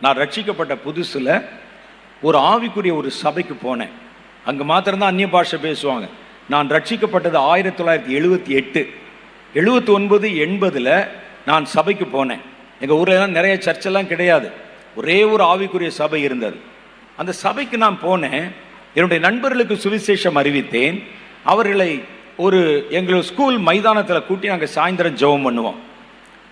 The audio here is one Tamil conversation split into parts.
நான் ரட்சிக்கப்பட்ட புதுசில் ஒரு ஆவிக்குரிய ஒரு சபைக்கு போனேன். அங்கே மாத்திரம்தான் அந்நிய பாஷை பேசுவாங்க. நான் ரட்சிக்கப்பட்டது ஆயிரத்தி தொள்ளாயிரத்தி எழுபத்தி எட்டு. எழுபத்தி ஒன்பது எண்பதில் நான் சபைக்கு போனேன். எங்கள் ஊர்லலாம் நிறைய சர்ச்செல்லாம் கிடையாது. ஒரே ஒரு ஆவிக்குரிய சபை இருந்தது. அந்த சபைக்கு நான் போனேன். என்னுடைய நண்பர்களுக்கு சுவிசேஷம் அறிவித்தேன். அவர்களை ஒரு எங்கள் ஸ்கூல் மைதானத்தில் கூட்டி நாங்கள் சாயந்தரம் ஜெபம் பண்ணுவோம்.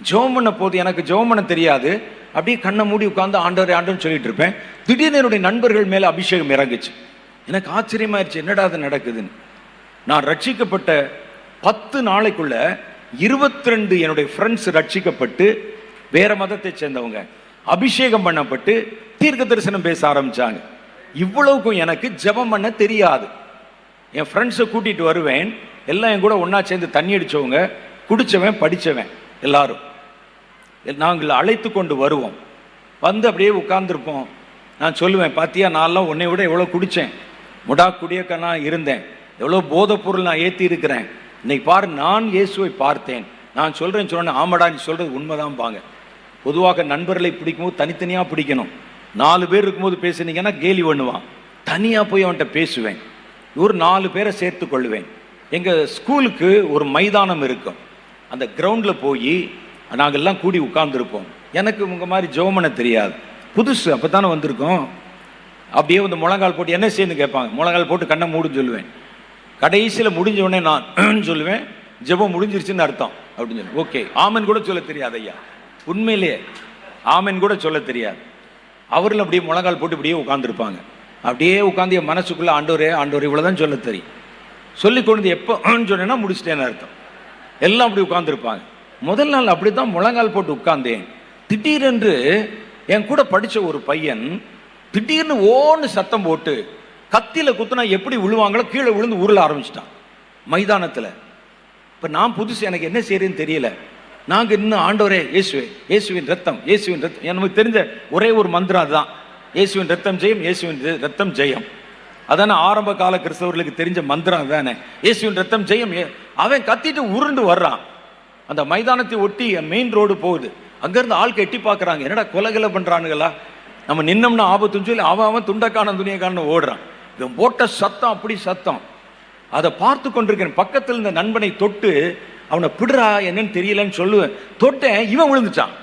ஜெபம் பண்ண போது எனக்கு ஜெபம் பண்ண தெரியாது. அப்படியே கண்ணை மூடி உட்காந்து ஆண்டவர் ஆண்டவர்னு சொல்லிட்டு இருப்பேன் திடீர்னு என்னுடைய நண்பர்கள் மேலே அபிஷேகம் இறங்குச்சு. எனக்கு ஆச்சரியமாயிருச்சு என்னடா அது நடக்குதுன்னு. நான் ரட்சிக்கப்பட்ட பத்து நாளைக்குள்ள இருபத்தி ரெண்டு என்னுடைய ஃப்ரெண்ட்ஸ் ரட்சிக்கப்பட்டு வேற மதத்தை சேர்ந்தவங்க அபிஷேகம் பண்ணப்பட்டு தீர்க்க தரிசனம் பேச ஆரம்பிச்சாங்க. இவ்வளவுக்கும் எனக்கு ஜெபம் பண்ண தெரியாது. என் ஃப்ரெண்ட்ஸை கூட்டிட்டு வருவேன். எல்லாம் என் கூட ஒண்ணா சேர்ந்து தண்ணி அடிச்சவங்க குடிச்சவன் படிச்சவன் எல்லாரும். நாங்கள் அழைத்து கொண்டு வருவோம். வந்து அப்படியே உட்கார்ந்துருப்போம். நான் சொல்லுவேன் பாத்தியா நான்லாம் உன்னை விட எவ்வளோ குடித்தேன் முடா குடியக்க இருந்தேன். எவ்வளோ போதைப் பொருள் நான் ஏற்றி இருக்கிறேன். இன்னைக்கு பாரு நான் இயேசுவை பார்த்தேன். நான் சொல்கிறேன் சொன்னேன் ஆமடா நீ சொல்கிறது உண்மைதான் பாங்க பொதுவாக நண்பர்களை பிடிக்கும்போது தனித்தனியாக பிடிக்கணும். நாலு பேர் இருக்கும்போது பேசுனீங்கன்னா கேலி பண்ணுவான். தனியாக போய் அவன்கிட்ட பேசுவேன். ஒரு நாலு பேரை சேர்த்து கொள்வேன் எங்கள் ஸ்கூலுக்கு ஒரு மைதானம் இருக்கும். அந்த கிரவுண்டில் போய் நாங்கள்லாம் கூடி உட்கார்ந்துருப்போம். எனக்கு உங்கள் மாதிரி ஜோமனை தெரியாது. புதுசு அப்போ தானே வந்திருக்கோம். அப்படியே வந்து முழங்கால் போட்டு என்ன செய்யணும் கேட்பாங்க. முழங்கால் போட்டு கண்ணை மூடுன்னு சொல்லுவேன். கடைசியில் முடிஞ்ச உடனே நான் சொல்லுவேன் ஜெபம் முடிஞ்சிருச்சுன்னு அர்த்தம் அப்படின்னு சொல்லி ஓகே. ஆமன் கூட சொல்ல தெரியாது ஐயா. உண்மையிலேயே ஆமன் கூட சொல்ல தெரியாது. அவர்கள் அப்படியே முழங்கால் போட்டு இப்படியே உட்காந்துருப்பாங்க அப்படியே உட்காந்து என் மனசுக்குள்ளே ஆண்டோரே ஆண்டோர் இவ்வளோதான் சொல்ல தெரியும். சொல்லி கொண்டு எப்போ சொன்னேன்னா முடிச்சிட்டேன்னு அர்த்தம். எல்லாம் அப்படி உட்காந்துருப்பாங்க முதல் நாள் அப்படி தான் முழங்கால் போட்டு உட்கார்ந்தேன். திடீரென்று என் கூட படித்த ஒரு பையன் திடீர்னு ஓன்னு சத்தம் போட்டு கத்தியில் குத்துனா எப்படி விழுவாங்களோ கீழே விழுந்து உருள ஆரம்பிச்சிட்டான். மைதானத்தில். இப்போ நான் புதுசு எனக்கு என்ன செய்யறேன்னு தெரியல. நாங்கள் இன்னும் ஆண்டவரே இயேசுவே இயேசுவின் ரத்தம் இயேசுவின் ரத்தம் எனக்கு தெரிஞ்ச ஒரே ஒரு மந்திரம் அதுதான். இயேசுவின் ரத்தம் ஜெயம் இயேசுவின் ரத்தம் ஜெயம். அதானே ஆரம்ப கால கிறிஸ்தவர்களுக்கு தெரிஞ்ச மந்திரம் தானே இயேசுவின் ரத்தம் ஜெயம் அவன் கத்திட்டு உருண்டு வர்றான். அந்த மைதானத்தை ஒட்டி மெயின் ரோடு போகுது. அங்கேருந்து ஆள் கெட்டி பார்க்குறாங்க. என்னடா கொலைகளை பண்ணுறானுங்களா நம்ம நின்னோம்னா ஆபத்துன்னு சொல்லி அவன் அவன் துண்டக்கான துணியக்கான ஓடுறான். இவன் போட்ட சத்தம் அப்படி சத்தம். அதை பார்த்து கொண்டிருக்கிறேன் பக்கத்தில் இருந்த நண்பனை தொட்டு அவனை பிடுறா என்னன்னு தெரியலன்னு சொல்லுவேன். தொட்டேன் இவன் விழுந்துட்டான்.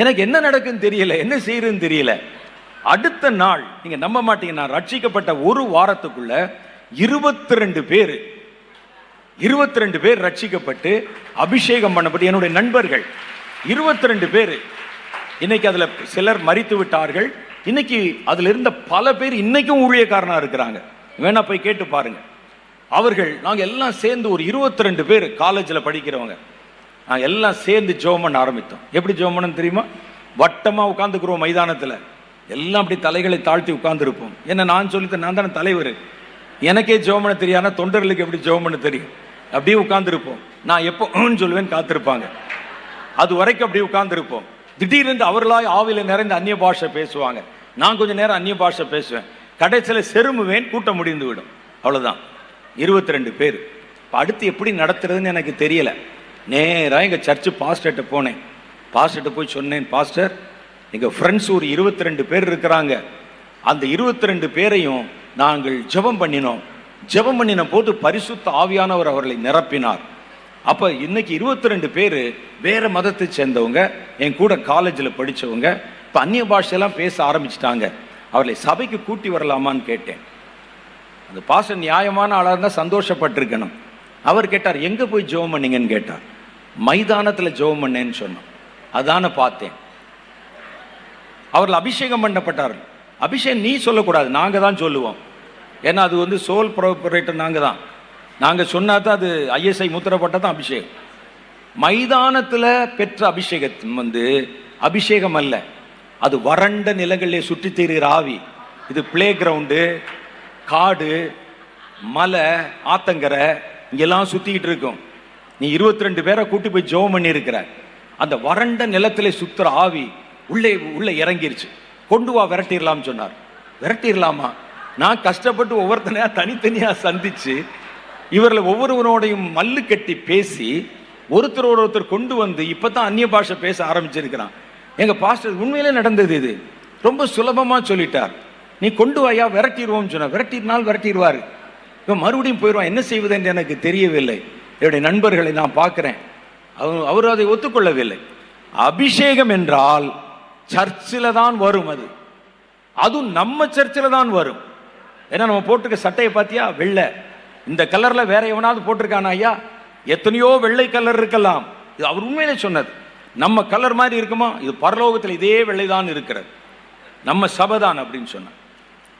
எனக்கு என்ன நடக்குன்னு தெரியல என்ன செய்யறதுன்னு தெரியல. அடுத்த நாள் நீங்க நம்ப மாட்டீங்க நான் ரட்சிக்கப்பட்ட ஒரு வாரத்துக்குள்ள இருபத்தி ரெண்டு பேர் இருபத்தி ரெண்டு பேர் ரட்சிக்கப்பட்டு அபிஷேகம் பண்ணப்பட்டு என்னுடைய நண்பர்கள். இருபத்தி ரெண்டு பேர். இன்னைக்கு அதில் சிலர் மறித்து விட்டார்கள். இன்னைக்கு அதில் இருந்த பல பேர் இன்னைக்கும் ஊழியக்காரனாக இருக்கிறாங்க. வேணா போய் கேட்டு பாருங்க. அவர்கள் நாங்கள் எல்லாம் சேர்ந்து ஒரு இருபத்தி ரெண்டு பேர் காலேஜில் படிக்கிறவங்க. நாங்கள் எல்லாம் சேர்ந்து ஜோமன் பண்ண ஆரம்பித்தோம். எப்படி ஜெபம் தெரியுமா? வட்டமாக உட்காந்துக்கிறோம் மைதானத்தில். எல்லாம் அப்படி தலைகளை தாழ்த்தி உட்காந்துருப்போம் என்ன நான் சொல்லித்தேன் நான் தானே தலைவர். எனக்கே ஜெபம் பண்ண தெரியாதா தொண்டர்களுக்கு எப்படி ஜெபம் பண்ண தெரியும்? அப்படியே உட்காந்துருப்போம் நான் எப்போ சொல்லுவேன் காத்திருப்பாங்க. அது வரைக்கும் அப்படியே உட்காந்துருப்போம் திடீர்னு அவர்களாய் ஆவில நிறைந்த அந்நிய பாஷை பேசுவாங்க. நான் கொஞ்ச நேரம் அந்நிய பாஷை பேசுவேன். கடைசியில் செருமுவேன் கூட்டம் முடிந்து விடும். அவ்வளோதான் இருபத்தி ரெண்டு பேர். இப்போ அடுத்து எப்படி நடத்துறதுன்னு எனக்கு தெரியல. நேராக எங்கள் சர்ச்சு பாஸ்டர்கிட்ட போனேன். பாஸ்டர்கிட்ட போய் சொன்னேன் பாஸ்டர் எங்கள் ஃப்ரெண்ட்ஸ் ஒரு இருபத்தி ரெண்டு பேர் இருக்கிறாங்க. அந்த இருபத்தி ரெண்டு பேரையும் நாங்கள் ஜெபம் பண்ணினோம். ஜெபம் பண்ணின போது பரிசுத்த ஆவியானவர் அவர்களை நிரப்பினார். அப்போ இன்னைக்கு இருபத்தி ரெண்டு பேர் வேற மதத்தை சேர்ந்தவங்க என் கூட காலேஜில் படித்தவங்க இப்போ அந்நிய பாஷையெல்லாம் பேச ஆரம்பிச்சிட்டாங்க. அவர்களை சபைக்கு கூட்டி வரலாமான்னு கேட்டேன். அந்த பாச நியாயமான ஆளாக இருந்தால் சந்தோஷப்பட்டிருக்கணும். அவர் கேட்டார் எங்கே போய் ஜெபம் பண்ணீங்கன்னு? கேட்டார். மைதானத்தில் ஜெபம் பண்ணேன்னு சொன்னோம். அதான பார்த்தேன். அவர்கள் அபிஷேகம் பண்ணப்பட்டார்கள். அபிஷேகம் நீ சொல்லக்கூடாது நாங்கள் தான் சொல்லுவோம். ஏன்னா அது வந்து சோல் ப்ரோப்பரேட்டர் நாங்கள் தான் நாங்கள் சொன்னா தான் அது ஐஎஸ்ஐ முத்திரப்பட்டது தான் அபிஷேகம். மைதானத்தில் பெற்ற அபிஷேகம் வந்து அபிஷேகம் அல்ல. அது வறண்ட நிலங்களிலே சுற்றி திரிகிற ஆவி. இது பிளே கிரவுண்டு காடு மலை ஆத்தங்கரை இங்கெல்லாம் சுற்றிக்கிட்டு இருக்கும். நீ இருபத்தி ரெண்டு பேரை கூட்டி போய் ஜெபம் பண்ணியிருக்கிற. அந்த வறண்ட நிலத்திலே சுற்றுற ஆவி உள்ளே உள்ளே இறங்கிருச்சு. கொண்டு வா விரட்டிடலாம்னு சொன்னார். விரட்டிடலாமா நான் கஷ்டப்பட்டு ஒவ்வொருத்தனையா தனித்தனியா சந்திச்சு இவர்களை ஒவ்வொருவரோடையும் மல்லு கட்டி பேசி ஒருத்தர் ஒருத்தர் கொண்டு வந்து இப்பதான் அந்நிய பாஷை பேச ஆரம்பிச்சிருக்கிறான். எங்க பாஸ்டர் உண்மையிலே நடந்தது இது. ரொம்ப சுலபமா சொல்லிட்டார். நீ கொண்டு வாயா விரட்டிடுவோம் சொன்ன விரட்டினால் விரட்டிடுவார் இப்போ மறுபடியும் போயிடுவான். என்ன செய்வது என்று எனக்கு தெரியவில்லை. என்னுடைய நண்பர்களை நான் பார்க்கிறேன். அவர் அவர் அதை ஒத்துக்கொள்ளவில்லை. அபிஷேகம் என்றால் சர்ச்சில் தான் வரும் அது. அதுவும் நம்ம சர்ச்சில் தான் வரும். ஏன்னா நம்ம போட்டிருக்க சட்டையை பார்த்தியா வெள்ளை. இந்த கலரில் வேற எவனாவது போட்டிருக்கானா ஐயா? எத்தனையோ வெள்ளை கலர் இருக்கலாம். இது அவர் உண்மையிலே சொன்னது. நம்ம கலர் மாதிரி இருக்குமா? இது பரலோகத்தில் இதே வெள்ளை தான் இருக்கிறது. நம்ம சபை தான் அப்படின்னு சொன்னார்.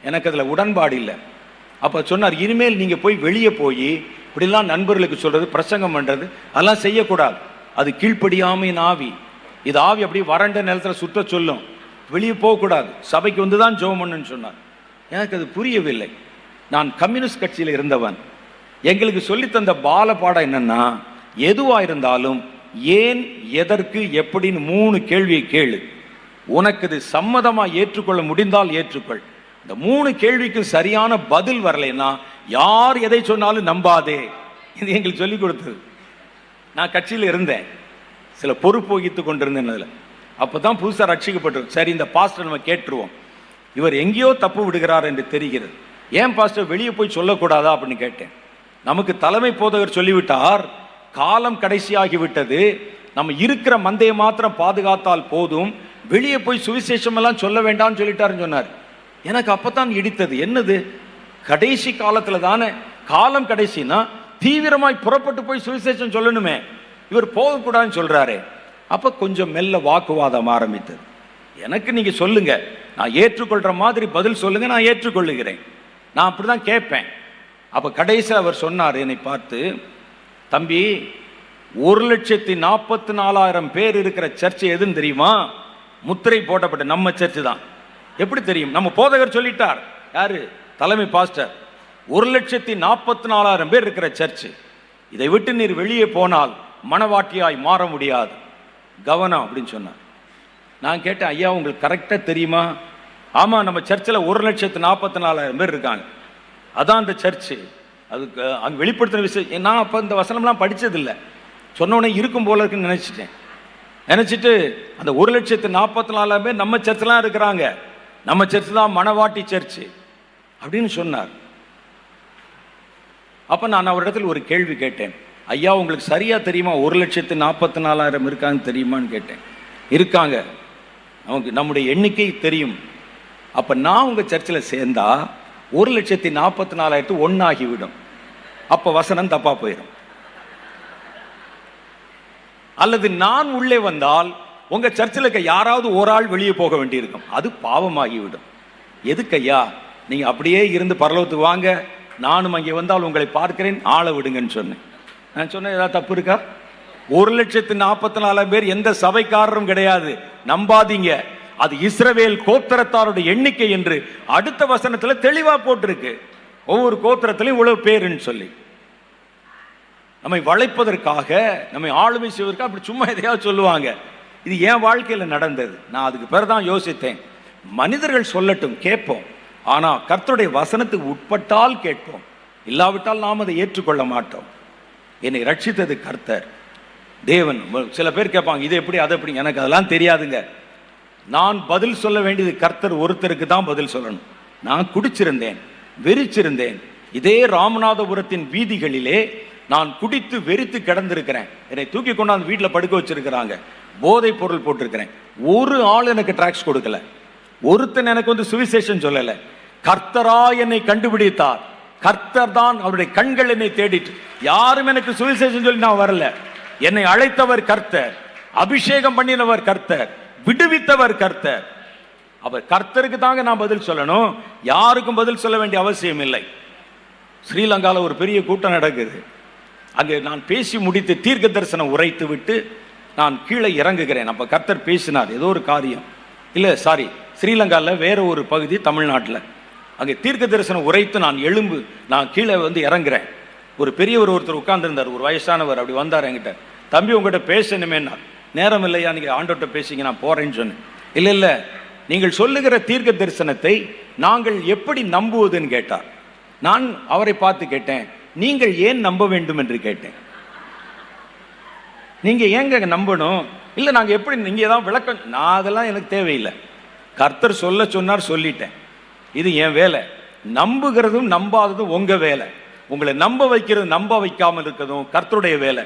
எனக்கு அதில் உடன்பாடு இல்லை. அப்போ சொன்னார் இனிமேல் நீங்கள் போய் வெளியே போய் இப்படிலாம் நண்பர்களுக்கு சொல்கிறது பிரசங்கம் பண்ணுறது அதெல்லாம் செய்யக்கூடாது. அது கீழ்ப்படியாமையின் ஆவி. இது ஆவி அப்படி வறண்ட நிலத்தில் சுற்ற சொல்லும். வெளியே போகக்கூடாது சபைக்கு வந்து தான் ஜெபம் பண்ணுன்னு சொன்னார். எனக்கு அது புரியவில்லை. நான் கம்யூனிஸ்ட் கட்சியில் இருந்தவன். எங்களுக்கு சொல்லித்தந்த பால பாடம் என்னன்னா எதுவாக இருந்தாலும் ஏன் எதற்கு எப்படின்னு மூணு கேள்வியை கேளு. உனக்கு இது சம்மதமாக ஏற்றுக்கொள்ள முடிந்தால் ஏற்றுக்கொள். இந்த மூணு கேள்விக்கு சரியான பதில் வரலைன்னா யார் எதை சொன்னாலும் நம்பாதே. இது எங்களுக்கு சொல்லிக் கொடுத்தது. நான் கட்சியில் இருந்தேன். சில பொறுப்பு வகித்து கொண்டிருந்தேன் அதில். அப்போ தான் புதுசாக ரட்சிக்கப்பட்டிருக்கும் சரி இந்த பாஸ்டர் நம்ம கேட்டுருவோம். இவர் எங்கேயோ தப்பு விடுகிறார் என்று தெரிகிறது. ஏன் பாஸ்டர் வெளியே போய் சொல்லக்கூடாதா அப்படின்னு கேட்டேன். நமக்கு தலைமை போதகர் சொல்லிவிட்டார் காலம் கடைசியாகிவிட்டது. நம்ம இருக்கிற மந்தையை மாத்திரம் பாதுகாத்தால் போதும். வெளியே போய் சுவிசேஷம் எல்லாம் சொல்ல வேண்டாம்னு சொல்லிட்டாருன்னு சொன்னார். எனக்கு அப்பதான் இடித்தது. என்னது? கடைசி காலத்தில் தானே. காலம் கடைசினா தீவிரமாய் புறப்பட்டு போய் சுவிசேஷம் சொல்லணுமே. இவர் போகக்கூடாதுன்னு சொல்கிறாரு அப்போ கொஞ்சம் மெல்ல வாக்குவாதம் ஆரம்பித்தது. எனக்கு நீங்கள் சொல்லுங்கள் நான் ஏற்றுக்கொள்கிற மாதிரி பதில் சொல்லுங்கள் நான் ஏற்றுக்கொள்ளுகிறேன். நான் அப்படிதான் கேட்பேன். அப்போ கடைசியில் அவர் சொன்னார் என்னை பார்த்து தம்பி ஒரு லட்சத்தி நாற்பத்தி நாலாயிரம் பேர் இருக்கிற சர்ச் எதுன்னு தெரியுமா? முத்திரை போட்டப்பட்ட நம்ம சர்ச் தான். எப்படி தெரியும்? நம்ம போதகர் சொல்லிட்டார். யாரு? தலைமை பாஸ்டர். ஒரு லட்சத்தி நாற்பத்தி நாலாயிரம் பேர் இருக்கிற சர்ச். இதை விட்டு நீர் வெளியே போனால் மனவாட்டியாய் மாற முடியாது. கவனம் அப்படின்னு சொன்னார். நான் கேட்டேன் ஐயா உங்களுக்கு கரெக்டாக தெரியுமா? ஆமாம் நம்ம சர்ச்சில் ஒரு லட்சத்து நாற்பத்தி நாலாயிரம் பேர் இருக்காங்க. அதான் அந்த சர்ச்சு. அதுக்கு அங்கே வெளிப்படுத்தின விஷயம் நான் அப்போ இந்த வசனம்லாம் படித்ததில்லை சொன்னோடனே இருக்கும் போல இருக்குன்னு நினச்சிட்டேன். நினச்சிட்டு அந்த ஒரு லட்சத்து நாற்பத்தி நாலாயிரம் பேர் நம்ம சர்ச்செலாம் இருக்கிறாங்க. நம்ம சர்ச் தான் மணவாட்டி சர்ச்சு. அப்படின்னு சொன்னார். அப்போ நான் அவரிடத்தில் ஒரு கேள்வி கேட்டேன். ஐயா உங்களுக்கு சரியாக தெரியுமா? ஒரு லட்சத்து நாற்பத்தி நாலாயிரம் இருக்காங்க தெரியுமான்னு கேட்டேன். இருக்காங்க. நமக்கு நம்முடைய எண்ணிக்கை தெரியும். அப்போ நான் உங்கள் சர்ச்சில் சேர்ந்தா ஒரு லட்சத்தி நாற்பத்தி நாலாயிரத்து ஒன்றாகிவிடும் அப்போ வசனம் தப்பாக போயிடும் அல்லது நான் உள்ளே வந்தால் உங்கள் சர்ச்சில் இருக்க யாராவது ஒரு ஆள் வெளியே போக வேண்டியிருக்கும். அது பாவமாகிவிடும். எதுக்கு ஐயா? அப்படியே இருந்து பரலோகத்துக்கு வாங்க. நானும் அங்கே வந்தால் உங்களை பார்க்கிறேன். ஆளை விடுங்கன்னு சொன்னேன். நான் சொன்னேன் ஏதாவது தப்பு இருக்கா? ஒரு லட்சத்து நாற்பத்தி நாலாயிரம் பேர் எந்த சபைக்காரரும் கிடையாது. நம்பாதீங்க. அது இஸ்ரவேல் கோத்திரத்தாருடைய எண்ணிக்கை என்று அடுத்த வசனத்தில் தெளிவாக போட்டிருக்கு. ஒவ்வொரு கோத்திரத்திலையும் இவ்வளவு பேருன்னு சொல்லி. நம்மை வளைப்பதற்காக நம்மை ஆளுமை செய்வதற்காக அப்படி சும்மா எதையாவது சொல்லுவாங்க. இது என் வாழ்க்கையில் நடந்தது. நான் அதுக்கு பிறகு தான் யோசித்தேன். மனிதர்கள் சொல்லட்டும் கேட்போம். ஆனால் கர்த்தருடைய வசனத்துக்கு உட்பட்டால் கேட்போம். இல்லாவிட்டால் நாம் அதை ஏற்றுக்கொள்ள மாட்டோம். என்னை ரட்சித்தது கர்த்தர். தேவன் சில பேர் கேட்பாங்க இது எப்படி அதை எப்படி? எனக்கு அதெல்லாம் தெரியாதுங்க. நான் பதில் சொல்ல வேண்டியது கர்த்தர் ஒருத்தருக்கு தான் பதில் சொல்லணும். நான் குடிச்சிருந்தேன் வெறிச்சிருந்தேன். இதே ராமநாதபுரத்தின் வீதிகளிலே நான் குடித்து வெறித்து கிடந்திருக்கிறேன். என்னை தூக்கி கொண்டாந்து வீட்டில் படுக்க வச்சிருக்கிறாங்க. போதைப் பொருள் போட்டிருக்கிறேன். ஒரு ஆள் எனக்கு ட்ராக்ஸ் கொடுக்கல. ஒருத்தன் எனக்கு வந்து சுவிசேஷன் சொல்லலை. கர்த்தரா என்னை கண்டுபிடித்தார். கர்த்தர் தான் அவருடைய கண்கள் என்னை தேடிட்டு. யாரும் எனக்கு சுவிசேஷம் சொல்லி நான் வரல. என்னை அழைத்தவர் கர்த்தர் அபிஷேகம் பண்ணினவர் கர்த்தர் விடுவித்தவர் கர்த்தர். அவர் கர்த்தருக்கு தாங்க நான் பதில் சொல்லணும். யாருக்கும் பதில் சொல்ல வேண்டிய அவசியம் இல்லை. ஸ்ரீலங்காவில் ஒரு பெரிய கூட்டம் நடக்குது. அங்கே நான் பேசி முடித்து தீர்க்க தரிசனம் உரைத்து விட்டு நான் கீழே இறங்குகிறேன். அப்போ கர்த்தர் பேசினார் ஏதோ ஒரு காரியம். இல்லை சாரி ஸ்ரீலங்காவில் வேற ஒரு பகுதி தமிழ்நாட்டில். அங்கே தீர்க்க தரிசனம் உரைத்து நான் எழும்பு நான் கீழே வந்து இறங்குறேன். ஒரு பெரியவர் ஒருத்தர் உட்கார்ந்துருந்தார் ஒரு வயசானவர் அப்படி வந்தார் என்கிட்ட. தம்பி உங்ககிட்ட பேசணுமேன்னா நேரம் இல்லையா நீங்கள் ஆண்டோட்ட பேசிங்க நான் போகிறேன்னு சொன்னேன். இல்லை இல்லை. நீங்கள் சொல்லுகிற தீர்க்க தரிசனத்தை நாங்கள் எப்படி நம்புவதுன்னு கேட்டார். நான் அவரை பார்த்து கேட்டேன். நீங்கள் ஏன் நம்ப வேண்டும் என்று கேட்டேன். நீங்கள் ஏங்க நம்பணும்? இல்லை நாங்கள் எப்படி நீங்கள் ஏதாவது விளக்கம் நான் அதெல்லாம் எனக்கு தேவையில்லை. கர்த்தர் சொல்ல சொன்னார் சொல்லிட்டேன். இது என் வேலை. நம்புகிறதும் நம்பாததும் உங்கள் வேலை. உங்களை நம்ப வைக்கிறது நம்ப வைக்காமல் இருக்கிறதும் கர்த்தருடைய வேலை.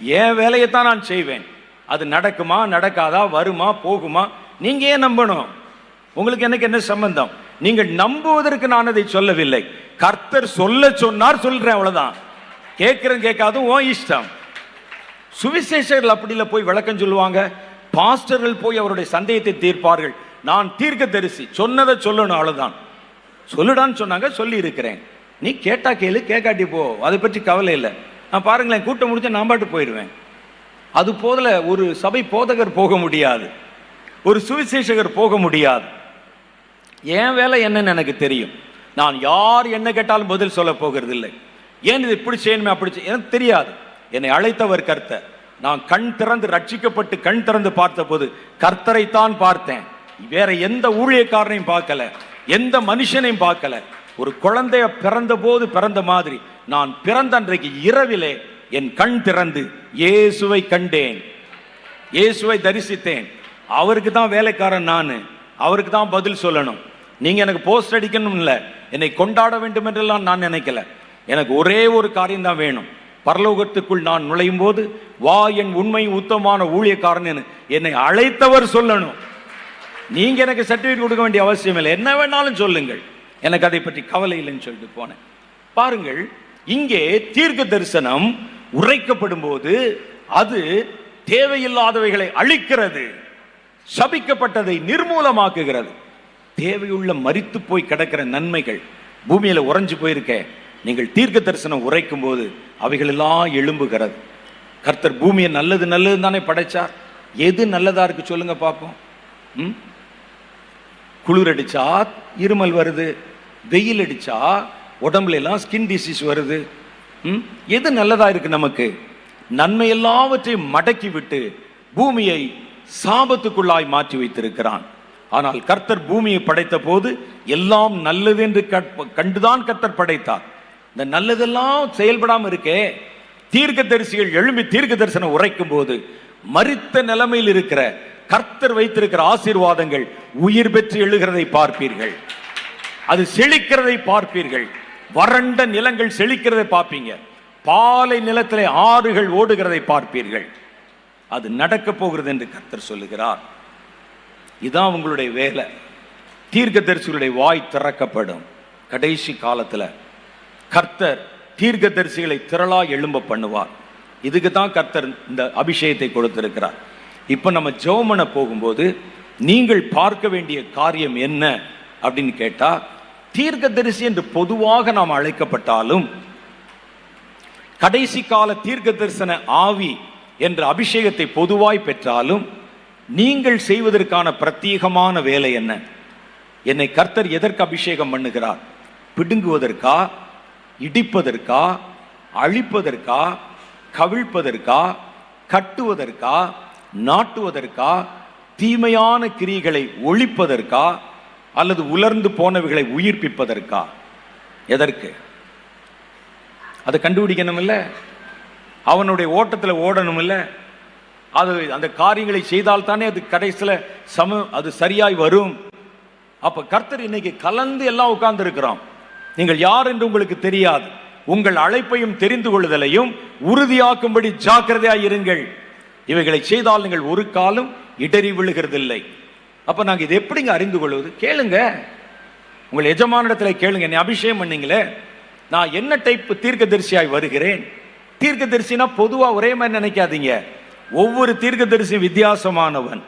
என் வேலையை தான் நான் செய்வேன். அது நடக்குமா நடக்காதா வருமா போகுமா? நீங்க ஏன் நம்பணும்? உங்களுக்கு எனக்கு என்ன சம்பந்தம்? நீங்கள் நம்புவதற்கு நான் அதை சொல்லவில்லை. கர்த்தர் சொல்ல சொன்னார் சொல்றேன் அவ்வளவுதான். கேட்கிறேன் கேட்காதும் உன் இஷ்டம். சுவிசேஷர்கள் அப்படியில் போய் விளக்கம் சொல்லுவாங்க. பாஸ்டர்கள் போய் அவருடைய சந்தேகத்தை தீர்ப்பார்கள். நான் தீர்க்க தரிசி சொன்னதை சொல்லணும் அவ்வளோதான் சொல்லுடான்னு சொன்னாங்க சொல்லி இருக்கிறேன் நீ கேட்டா கேளு கேட்காட்டி போ. அதை பற்றி கவலை இல்லை. நான் பாருங்களேன் கூட்டம் முடிஞ்சா நான் பாட்டு போயிடுவேன். அது போதில் ஒரு சபை போதகர் போக முடியாது. ஒரு சுவிசேஷகர் போக முடியாது. என் வேலை என்னன்னு எனக்கு தெரியும். நான் யார் என்ன கேட்டாலும் பதில் சொல்ல போகிறது இல்லை ஏன் இது இப்படி செய்யணுமே அப்படி செய்ய எனக்கு தெரியாது. என்னை அழைத்தவர் கர்த்தர். நான் கண் திறந்து ரட்சிக்கப்பட்டு கண் திறந்து பார்த்தபோது கர்த்தரைத்தான் பார்த்தேன். வேற எந்த ஊழியக்காரனையும் பார்க்கல எந்த மனுஷனையும் பார்க்கல. ஒரு குழந்தைய பிறந்த போது பிறந்த மாதிரி நான் பிறந்த அன்றைக்கு இரவிலே என் கண் திறந்து இயேசுவை கண்டேன். இயேசுவை தரிசித்தேன். அவருக்கு தான் வேலைக்காரன் நான். அவருக்கு தான் பதில் சொல்லணும். நீங்க எனக்கு போஸ்ட் அடிக்கணும் இல்லை என்னை கொண்டாட வேண்டும் என்றெல்லாம் நான் நினைக்கல. எனக்கு ஒரே ஒரு காரியம் தான் வேணும். பரலோகத்துக்குள் நான் நுழையும் போது வா என் உண்மை உத்தமான ஊழியக்காரன் என்னை அழைத்தவர் சொல்லணும். நீங்க எனக்கு சர்டிஃபிகேட் கொடுக்க வேண்டிய அவசியம் இல்லை. என்ன வேணாலும் சொல்லுங்கள். எனக்கு அதை பற்றி கவலை இல்லைன்னு சொல்லிட்டு போனேன். பாருங்கள் இங்கே தீர்க்க தரிசனம் உரைக்கப்படும் போது அது தேவையில்லாதவைகளை அழிக்கிறது சபிக்கப்பட்டதை நிர்மூலமாக்குகிறது. தேவையுள்ள மரித்து போய் கிடக்கிற நன்மைகள் பூமியில உறைஞ்சு போயிருக்க. நீங்கள் தீர்க்க தரிசனம் உரைக்கும் போது அவைகளெல்லாம் எழும்புகிறது. கர்த்தர் பூமியை நல்லது நல்லது தானே படைச்சார். எது நல்லதா இருக்கு சொல்லுங்க பார்ப்போம். ம்? குளிர் அடித்தா இருமல் வருது வெயில் அடித்தா உடம்புல எல்லாம் ஸ்கின் டிசீஸ் வருது. ம்? எது நல்லதா இருக்கு நமக்கு? நன்மை எல்லாவற்றையும் மடக்கி விட்டு பூமியை சாபத்துக்குள்ளாய் மாற்றி வைத்திருக்கிறான். ஆனால் கர்த்தர் பூமியை படைத்த போது எல்லாம் நல்லது என்று கற்ப- கண்டுதான் கர்த்தர் படைத்தார். இந்த நல்லதெல்லாம் செயல்படாமல் இருக்கே தீர்க்க தரிசிகள் எழும்பி தீர்க்க தரிசனம் உரைக்கும் போது மறித்த நிலைமையில் இருக்கிற கர்த்தர் வைத்திருக்கிற ஆசீர்வாதங்கள் உயிர் பெற்று எழுகிறதை பார்ப்பீர்கள். அது செழிக்கிறதை பார்ப்பீர்கள். வறண்ட நிலங்கள் செழிக்கிறதை பார்ப்பீங்க. பாலை நிலத்திலே ஆறுகள் ஓடுகிறதை பார்ப்பீர்கள். அது நடக்க போகிறது என்று கர்த்தர் சொல்லுகிறார். இதுதான் உங்களுடைய வேலை. தீர்க்க தரிசிகளுடைய வாய் திறக்கப்படும். கடைசி காலத்துல கர்த்தர் தீர்க்க தரிசிகளை திரளா எழும்ப பண்ணுவார். இதுக்கு தான் கர்த்தர் இந்த அபிஷேகத்தை கொடுத்திருக்கிறார். இப்போ நம்ம ஜெபமன போகும்போது நீங்கள் பார்க்க வேண்டிய காரியம் என்ன அப்படின்னு கேட்டா தீர்க்கதரிசி என்று பொதுவாக நாம் அழைக்கப்பட்டாலும் கடைசி கால தீர்க்க தரிசன ஆவி என்ற அபிஷேகத்தை பொதுவாய் பெற்றாலும் நீங்கள் செய்வதற்கான பிரத்யேகமான வேலை என்ன? என்னை கர்த்தர் எதற்கு அபிஷேகம் பண்ணுகிறார்? பிடுங்குவதற்கா? இடிப்பதற்கா? அழிப்பதற்கா? கவிழ்ப்பதற்கா? கட்டுவதற்கா? நாட்டுவதற்கா? தீமையான கிரிகளை ஒழிப்பதற்கா? அல்லது உலர்ந்து போனவைகளை உயிர்ப்பிப்பதற்கா? எதற்கு? அதை கண்டுபிடிக்கணும் இல்லை அவனுடைய ஓட்டத்தில் ஓடணும் இல்லை அது அந்த காரியங்களை செய்தால் தானே அது கடைசியில் சம அது சரியாய் வரும். அப்போ கர்த்தர் இன்னைக்கு கலந்து எல்லாம் உட்கார்ந்துருக்கிறோம் நீங்கள் யார் என்று உங்களுக்கு தெரியாது. உங்கள் அழைப்பையும் தெரிந்து கொள்ளுதலையும் உறுதியாக்கும்படி ஜாக்கிரதையாக இருங்கள். இவைகளை செய்தால் நீங்கள் ஒரு காலம் இடறி விழுகிறதில்லை. அப்போ நாங்கள் இதை எப்படிங்க அறிந்து கொள்வது? கேளுங்க. உங்கள் எஜமானிடத்தில் கேளுங்க. என்னை அபிஷேகம் பண்ணீங்களே. நான் என்ன டைப் தீர்க்கதரிசியாய் வருகிறேன்? தீர்க்கதரிசினா பொதுவாக ஒரே மாதிரி நினைக்காதீங்க. ஒவ்வொரு தீர்க்கதரிசி வித்தியாசமானவன்.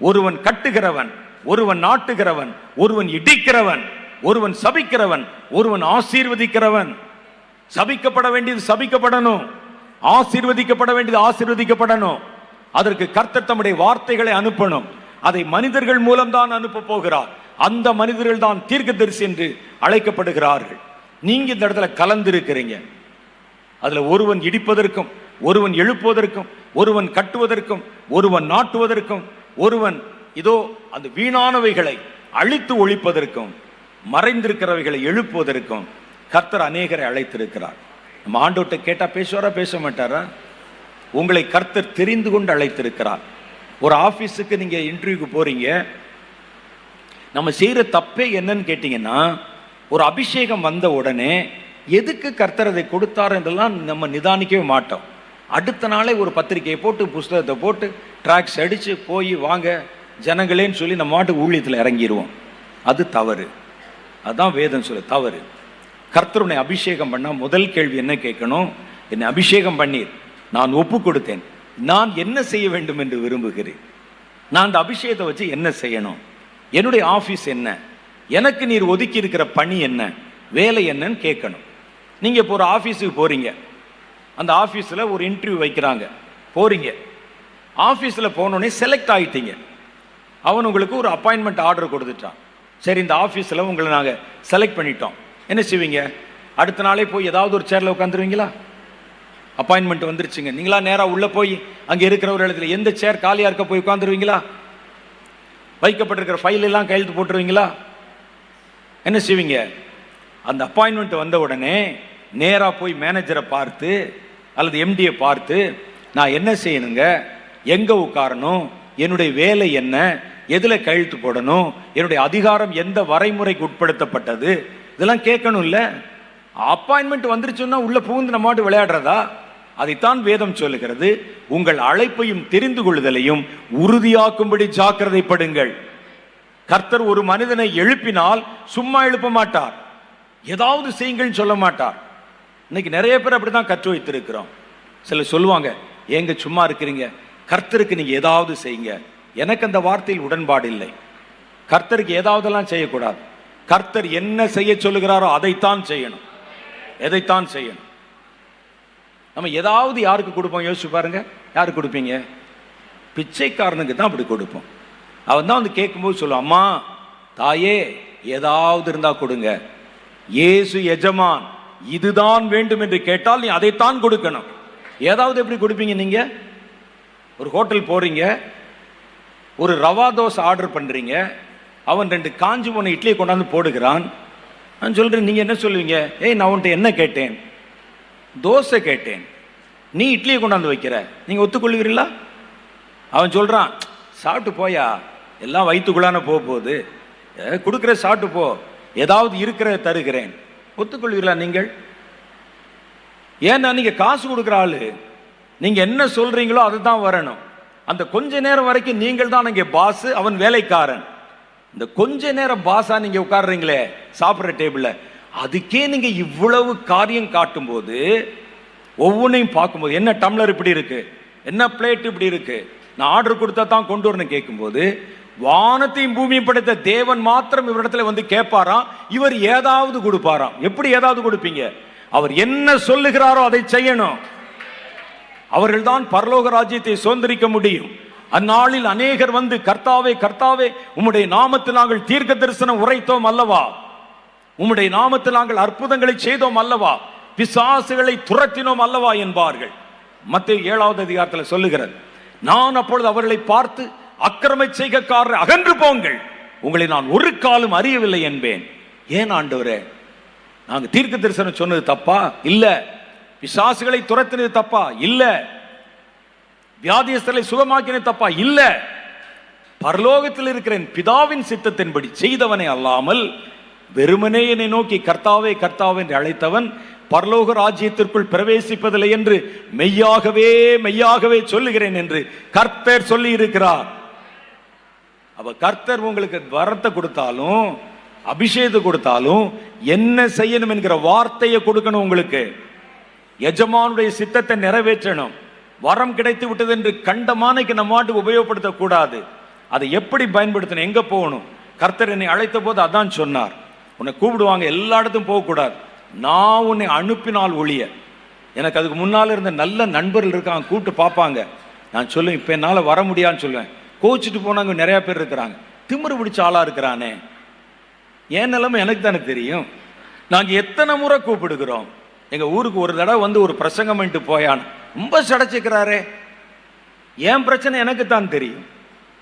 ஒருவன் கட்டுகிறவன் ஒருவன் நாட்டுகிறவன் ஒருவன் இடிக்கிறவன் ஒருவன் சபிக்கிறவன் ஒருவன் ஆசீர்வதிக்கிறவன். சபிக்கப்பட வேண்டியது சபிக்கப்படணும். ஆசீர்வதிக்கப்பட வேண்டியது ஆசீர்வதிக்கப்படணும். அதற்கு கர்த்தர் தம்முடைய வார்த்தைகளை அனுப்பணும். அதை மனிதர்கள் மூலம்தான் அனுப்ப போகிறார். அந்த மனிதர்கள் தான் தீர்க்கதரிசி என்று அழைக்கப்படுகிறார்கள். நீங்க இந்த இடத்துல கலந்து இருக்கிறீங்க அதுல ஒருவன் இடிப்பதற்கும் ஒருவன் எழுப்புவதற்கும் ஒருவன் கட்டுவதற்கும் ஒருவன் நாட்டுவதற்கும் ஒருவன் இதோ அந்த வீணானவைகளை அழித்து ஒழிப்பதற்கும் மறைந்திருக்கிறவைகளை எழுப்புவதற்கும் கர்த்தர் அநேகரை அழைத்திருக்கிறார். நம்ம ஆண்டோட்ட கேட்டா பேசுவாரா பேச மாட்டாரா? உங்களை கர்த்தர் தெரிந்து கொண்டு அழைத்திருக்கிறார். ஒரு ஆஃபீஸுக்கு நீங்கள் இன்டர்வியூக்கு போகிறீங்க நம்ம செய்கிற தப்பே என்னன்னு கேட்டிங்கன்னா ஒரு அபிஷேகம் வந்த உடனே எதுக்கு கர்த்தர் அதை கொடுத்தார் என்றெல்லாம் நம்ம நிதானிக்கவே மாட்டோம். அடுத்த நாளே ஒரு பத்திரிக்கையை போட்டு புஸ்தகத்தை போட்டு ட்ராக்ஸ் அடித்து போய் வாங்க ஜனங்களேன்னு சொல்லி நம்ம மாட்டு ஊழியத்தில் இறங்கிடுவோம் அது தவறு. அதுதான் வேதம் சொல்லு தவறு. கர்த்தருனை அபிஷேகம் பண்ணால் முதல் கேள்வி என்ன கேட்கணும்? என்னை அபிஷேகம் பண்ணீர். நான் ஒப்பு கொடுத்தேன் நான் என்ன செய்ய வேண்டும் என்று விரும்புகிறேன். நான் அந்த அபிஷேகத்தை வச்சு என்ன செய்யணும்? என்னுடைய ஆஃபீஸ் என்ன? எனக்கு நீர் ஒதுக்கி இருக்கிற பணி என்ன? வேலை என்னன்னு கேட்கணும். நீங்கள் இப்போ ஒரு ஆஃபீஸுக்கு போகிறீங்க அந்த ஆஃபீஸில் ஒரு இன்டர்வியூ வைக்கிறாங்க. போகிறீங்க ஆஃபீஸில் போனோடனே செலக்ட் ஆகிட்டீங்க அவன் உங்களுக்கு ஒரு அப்பாயின்மெண்ட் ஆர்டர் கொடுத்துட்டான். சரி இந்த ஆஃபீஸில் உங்களை நாங்கள் செலக்ட் பண்ணிட்டோம். என்ன செய்வீங்க? அடுத்த நாளே போய் ஏதாவது ஒரு சேரில் உட்காந்துருவீங்களா அப்பாயின்மெண்ட் வந்துருச்சுங்க. நீங்களா நேராக உள்ளே போய் அங்கே இருக்கிற ஒரு இடத்துல எந்த சேர் காலியாக இருக்க போய் உட்காந்துருவீங்களா? வைக்கப்பட்டிருக்கிற ஃபைல் எல்லாம் கையெழுத்து போட்டுருவீங்களா? என்ன செய்வீங்க? அந்த அப்பாயின்மெண்ட் வந்த உடனே நேராக போய் மேனேஜரை பார்த்து அல்லது எம்டியை பார்த்து நான் என்ன செய்யணுங்க? எங்கே உட்காரணும்? என்னுடைய வேலை என்ன? எதில் கையெழுத்து போடணும்? என்னுடைய அதிகாரம் எந்த வரைமுறைக்கு உட்படுத்தப்பட்டது? இதெல்லாம் கேட்கணும்ல. அப்பாயின்மெண்ட் வந்துருச்சுன்னா உள்ளே புகுந்து நம்ம மாட்டு விளையாடுறதா? அதைத்தான் வேதம் சொல்லுகிறது. உங்கள் அழைப்பையும் தெரிந்து கொள்ளுதலையும் உறுதியாக்கும்படி ஜாக்கிரதைப்படுங்கள் கர்த்தர் ஒரு மனிதனை எழுப்பினால் சும்மா எழுப்ப மாட்டார். ஏதாவது செய்யுங்கள்னு சொல்ல மாட்டார். இன்னைக்கு நிறைய பேர் அப்படிதான் கற்று வைத்திருக்கிறோம். சில சொல்லுவாங்க ஏங்க சும்மா இருக்கிறீங்க? கர்த்தருக்கு நீங்க ஏதாவது செய்யுங்க. எனக்கு அந்த வார்த்தையில் உடன்பாடு இல்லை. கர்த்தருக்கு ஏதாவதெல்லாம் செய்யக்கூடாது. கர்த்தர் என்ன செய்ய சொல்லுகிறாரோ அதைத்தான் செய்யணும். எதைத்தான் செய்யணும்? நம்ம ஏதாவது யாருக்கு கொடுப்போம்? யோசிச்சு பாருங்க. யாருக்கு கொடுப்பீங்க? பிச்சைக்காரனுக்கு தான் அப்படி கொடுப்போம். அவன் தான் வந்து கேட்கும்போது சொல்லுவான் அம்மா தாயே ஏதாவது இருந்தா கொடுங்க. ஏசு எஜமான் இதுதான் வேண்டும் என்று கேட்டால் நீ அதைத்தான் கொடுக்கணும். ஏதாவது எப்படி கொடுப்பீங்க நீங்க? ஒரு ஹோட்டல் போறீங்க ஒரு ரவா தோசை ஆர்டர் பண்றீங்க அவன் ரெண்டு காஞ்சி போன இட்லியை கொண்டாந்து போடுகிறான். நான் சொல்றேன் நீங்க என்ன சொல்லுவீங்க? ஏய் நான் உன்ட்ட என்ன கேட்டேன்? தோசை கேட்டேன். நீ இட்லியை கொண்டாந்து வைக்கிற? நீங்க ஒத்துக்கொள்வீர்களா அவன் சொல்றான் சாப்பிட்டு போயா எல்லாம் வயிற்றுக்குள்ளான போக போகுது. கொடுக்குற சாப்பிட்டு போ. ஏதாவது இருக்கிற தருகிறேன். ஒத்துக்கொள்வீர்களா நீங்கள்? ஏன்னா நீங்க காசு கொடுக்குற ஆளு. நீங்க என்ன சொல்றீங்களோ அதுதான் வரணும். அந்த கொஞ்ச நேரம் வரைக்கும் நீங்கள் தான் இங்கே பாஸ் அவன் வேலைக்காரன். இந்த கொஞ்ச நேரம் பாஸா நீங்க உட்காடுறீங்களே சாப்பிட்ற டேபிளில் அதுக்கே நீங்க இவ்வளவு காரியம் காட்டும்போது ஒவ்வொன்றையும் பார்க்கும்போது என்ன டம்ளர் இப்படி இருக்கு? என்ன பிளேட் இப்படி இருக்கு? நான் ஆர்டர் கொடுத்தா தான் கொண்டு வரணும் கேட்கும்போது வானத்தையும் பூமியும் படைத்த தேவன் மாத்திரம் இவரிடத்துல வந்து கேட்பாராம் இவர் ஏதாவது கொடுப்பாராம். எப்படி ஏதாவது கொடுப்பீங்க? அவர் என்ன சொல்லுகிறாரோ அதை செய்யணும். அவர்கள்தான் பரலோக ராஜ்யத்தை சுதந்திரிக்க முடியும். அந்நாளில் அநேகர் வந்து கர்த்தாவே கர்த்தாவே உம்முடைய நாமத்தில் நாங்கள் தீர்க்க தரிசனம் உரைத்தோம் அல்லவா? உம்முடைய நாமத்தில் நாங்கள் அற்புதங்களை செய்தோம் அல்லவா? பிசாசுகளை துரத்தினோம் அல்லவா என்பார்கள். மத்திய ஏழாவது அதிகாரத்தில் சொல்லுகிறது நான் அப்பொழுது அவர்களை பார்த்து அக்கிரமை செய்கக்காரர் அகன்று போங்கள். உங்களை நான் ஒரு காலம் அறியவில்லை என்பேன். ஏன் ஆண்டவரே? நாங்கள் தீர்க்க தரிசனம் சொன்னது தப்பா? இல்ல. பிசாசுகளை துரத்தினது தப்பா? இல்ல. வியாதியஸ்தலை சுகமாக்கினது தப்பா? இல்ல. பரலோகத்தில் இருக்கிற பிதாவின் சித்தத்தின்படி செய்தவனே அல்லாமல் வெறுமனே என்னை நோக்கி கர்த்தாவே கர்த்தாவே என்று அழைத்தவன் பரலோக ராஜ்யத்திற்குள் பிரவேசிப்பதில்லை என்று மெய்யாகவே மெய்யாகவே சொல்லுகிறேன் என்று கர்த்தர் சொல்லி இருக்கிறார் அப்ப கர்த்தர் உங்களுக்கு வரத்தை கொடுத்தாலும் அபிஷேகத்தை கொடுத்தாலும் என்ன செய்யணும் என்கிற வார்த்தையை கொடுக்கணும் உங்களுக்கு. எஜமானுடைய சித்தத்தை நிறைவேற்றணும். வரம் கிடைத்து விட்டது என்று கண்டமானைக்கு நம்ம மாட்டுக்கு உபயோகப்படுத்தக்கூடாது. அதை எப்படி பயன்படுத்தணும்? எங்க போகணும்? கர்த்தர் என்னை அழைத்த போது அதான் சொன்னார். உன்னை கூப்பிடுவாங்க எல்லா இடத்தும் போகக்கூடாது. நான் உன்னை அனுப்பினால் ஒழிய. எனக்கு அதுக்கு முன்னால் இருந்த நல்ல நண்பர்கள் இருக்காங்க கூப்பிட்டு பார்ப்பாங்க. நான் சொல்லுவேன் இப்போ என்னால் வர முடியான்னு சொல்லுவேன். கோச்சிட்டு போனாங்க நிறையா பேர் இருக்கிறாங்க. திமிரு பிடிச்ச ஆளாக இருக்கிறானே. என் நிலைமை எனக்கு தானே தெரியும். நாங்கள் எத்தனை முறை கூப்பிடுகிறோம். எங்கள் ஊருக்கு ஒரு தடவை வந்து ஒரு பிரசங்கம் பண்ணிட்டு போயான் ரொம்ப சடைச்சிக்கிறாரே. என் பிரச்சனை எனக்கு தான் தெரியும்.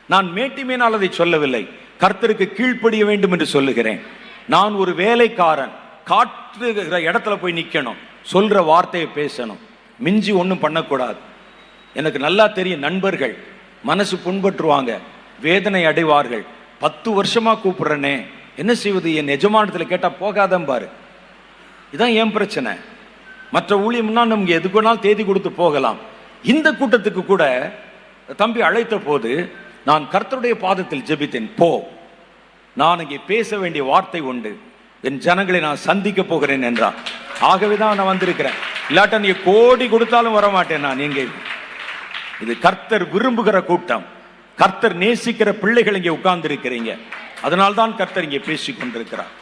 நான் மேட்டிமேனால் அதை சொல்லவில்லை. கர்த்தருக்கு கீழ்ப்படிய வேண்டும் என்று சொல்லுகிறேன். நான் ஒரு வேலைக்காரன் காற்றுகிற இடத்துல போய் நிற்கணும் சொல்கிற வார்த்தையை பேசணும். மிஞ்சி ஒன்றும் பண்ணக்கூடாது. எனக்கு நல்லா தெரியும் நண்பர்கள் மனசு புண்பற்றுவாங்க வேதனை அடைவார்கள். பத்து வருஷமாக கூப்பிட்றனே என்ன செய்வது? என் எஜமானத்தில் கேட்டால் போகாதம் பாரு. இதான் ஏன் பிரச்சனை. மற்ற ஊழியம்னா நமக்கு எதுக்கு வேணாலும் தேதி கொடுத்து போகலாம். இந்த கூட்டத்துக்கு கூட தம்பி அழைத்த போது நான் கர்த்தருடைய பாதத்தில் ஜெபித்தேன் போ நான் இங்கே பேச வேண்டிய வார்த்தை உண்டு. என் ஜனங்களை நான் சந்திக்க போகிறேன் என்றான். ஆகவே தான் நான் வந்திருக்கிறேன். இல்லாட்ட நீ கோடி கொடுத்தாலும் வர மாட்டேன் நான் எங்கே இது கர்த்தர் விரும்புகிற கூட்டம். கர்த்தர் நேசிக்கிற பிள்ளைகள் இங்கே உட்கார்ந்து இருக்கிறீங்க அதனால்தான் கர்த்தர் இங்கே பேசிக் கொண்டிருக்கிறார்.